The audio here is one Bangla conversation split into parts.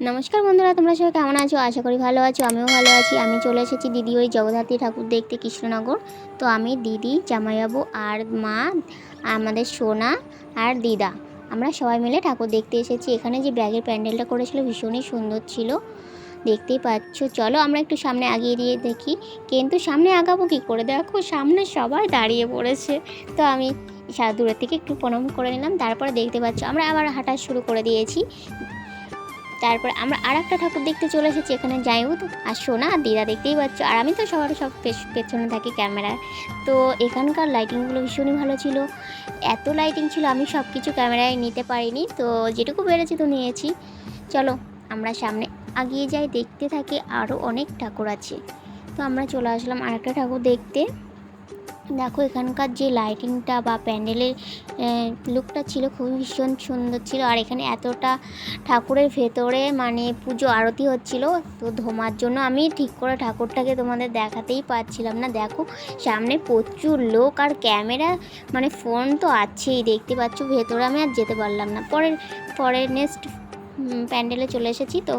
নমস্কার বন্ধুরা, তোমরা সবাই কেমন আছো? আশা করি ভালো আছো, আমিও ভালো আছি। আমি চলে এসেছি দিদি ওই জগদ্ধাত্রী ঠাকুর দেখতে কৃষ্ণনগর। তো আমি দিদি, জামাইবাবু আর মা, আমাদের সোনা আর দিদা। আমরা সবাই মিলে ঠাকুর দেখতে এসেছি। এখানে যে ব্যাগের প্যান্ডেলটা করেছিল, ভীষণই সুন্দর ছিল। দেখতেই পাচ্ছ। চলো আমরা একটু সামনে আগিয়ে দিয়ে দেখি। কিন্তু সামনে আগাবো কী করে? দেখো, সামনে সবাই দাঁড়িয়ে পড়েছে। তো আমি দূরের থেকে একটু প্রণাম করে নিলাম। তারপরে দেখতে পাচ্ছ, আমরা আবার হাঁটা শুরু করে দিয়েছি। তারপর আমরা আর একটা ঠাকুর দেখতে চলে এসেছি, এখানে তো আর সোনা আর দিদা দেখতেই পাচ্ছ। আর আমি তো সবার সব পেছ- পেছনে থাকি ক্যামেরায় তো এখানকার লাইটিংগুলো ভীষণই ভালো ছিল। এত লাইটিং ছিল, আমি সব কিছু ক্যামেরায় নিতে পারিনি। তো যেটুকু পেরেছি তো নিয়েছি। চলো, আমরা সামনে আগিয়ে যাই, দেখতে থাকি আরও অনেক ঠাকুর আছে। তো আমরা চলে আসলাম আর একটা ঠাকুর দেখতে। দেখো, এখানকার যে লাইটিংটা বা প্যান্ডেলের লুকটা ছিল খুবই ভীষণ সুন্দর ছিল। আর এখানে এতটা ঠাকুরের ভেতরে মানে পুজো আরতি হচ্ছিল, তো ধোমার জন্য আমি ঠিক করে ঠাকুরটাকে তোমাদের দেখাতেই পারছিলাম না। দেখো, সামনে প্রচুর লোক আর ক্যামেরা মানে ফোন তো আছেই, দেখতে পাচ্ছ ভেতরে আমি আর যেতে পারলাম না। পরের পরের নেক্সট প্যান্ডেলে চলে এসেছি, তো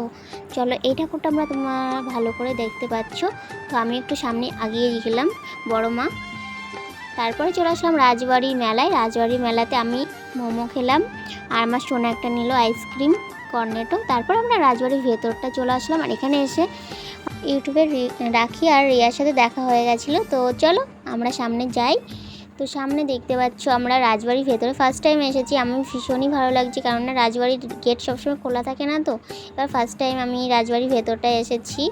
চলো এই ঠাকুরটা আমরা তোমার ভালো করে দেখতে পাচ্ছ। তো আমি একটু সামনে আগিয়ে গেলাম, বড় মা। তারপরে চলে আসলাম রাজবাড়ি মেলায়। রাজবাড়ি মেলাতে আমি মোমো খেলাম আর আমার সোনা একটা নিল আইসক্রিম, কর্নেটো। তারপর আমরা রাজবাড়ির ভেতরটা চলে আসলাম আর এখানে এসে ইউটিউবে রাখি আর রিয়ার সাথে দেখা হয়ে গেছিল। তো চলো আমরা সামনে যাই। তো সামনে দেখতে পাচ্ছ আমরা রাজবাড়ির ভেতরে ফার্স্ট টাইম এসেছি। আমি ভীষণই ভালো লাগছে কেননা রাজবাড়ির গেট সবসময় খোলা থাকে না তো। এবার ফার্স্ট টাইম আমি রাজবাড়ির ভেতরটায় এসেছি।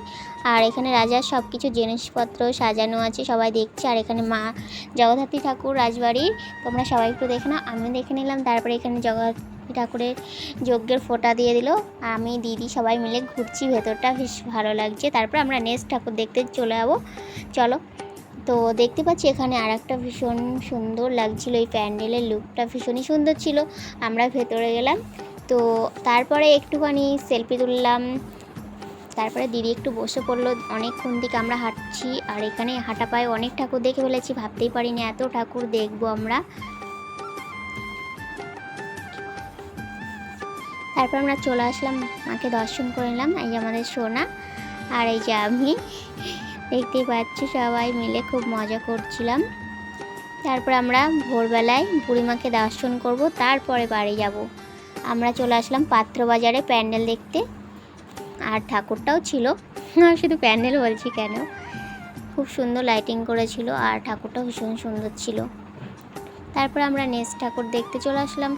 আর এখানে রাজার সব কিছু জিনিসপত্র সাজানো আছে, সবাই দেখছে। আর এখানে মা জগদ্ধাত্রী ঠাকুর রাজবাড়ির তোমরা সবাই একটু দেখে নাও। আমি দেখে নিলাম। তারপরে এখানে জগদ্ধাত্রী ঠাকুরের যজ্ঞের ফোঁটা দিয়ে দিল। আমি, দিদি সবাই মিলে ঘুরছি। ভেতরটা বেশ ভালো লাগছে। তারপর আমরা নেক্সট ঠাকুর দেখতে চলে যাব। চলো। তো দেখতে পাচ্ছি এখানে আর একটা ভীষণ সুন্দর লাগছিল। এই প্যান্ডেলের লুকটা ভীষণই সুন্দর ছিল। আমরা ভেতরে গেলাম। তো তারপরে একটুখানি সেলফি তুললাম। তারপরে দিদি একটু বসে পড়ল। অনেকক্ষণ থেকে আমরা হাঁটছি আর এখানে হাঁটা পায়ে অনেক ঠাকুর দেখে ফেলেছি। ভাবতেই পারিনি এত ঠাকুর দেখব আমরা। তারপর আমরা চলে আসলাম। মাকে দর্শন করে নিলাম। এই যে আমাদের সোনা আর এই যে আমি। দেখতেই পাচ্ছি, সবাই মিলে খুব মজা করছিলাম। তারপর আমরা ভোরবেলায় বুড়িমাকে দর্শন করব, তারপরে বাড়ি যাব। আমরা চলে আসলাম পাত্র বাজারে প্যান্ডেল দেখতে। আর ঠাকুরটাও ছিল। শুধু প্যান্ডেল বলছি কেন? খুব সুন্দর লাইটিং করেছিল, আর ঠাকুরটাও ভীষণ সুন্দর ছিল। তারপর আমরা নেক্সট ঠাকুর দেখতে চলে আসলাম।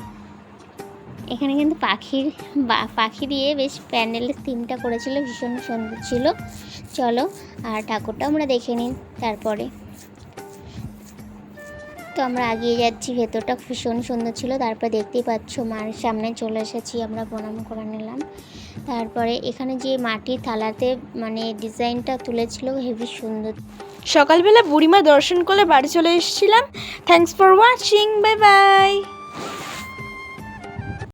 এখানে কিন্তু পাখির পাখি দিয়ে বেশ প্যান্ডেলের থিমটা করেছিল, ভীষণ সুন্দর ছিল। চলো, আর ঠাকুরটা আমরা দেখে নিই তারপরে। তো আমরা এগিয়ে যাচ্ছি, ভেতরটা ভীষণ সুন্দর ছিল। তারপরে দেখতেই পাচ্ছ, মার সামনে চলে এসেছি, আমরা প্রণাম করে নিলাম। তারপরে এখানে যে মাটির থালাতে মানে ডিজাইনটা তুলেছিল, হেভি সুন্দর। সকালবেলা বুড়িমা দর্শন করলে বাড়ি চলে এসেছিলাম। Thanks for watching bye bye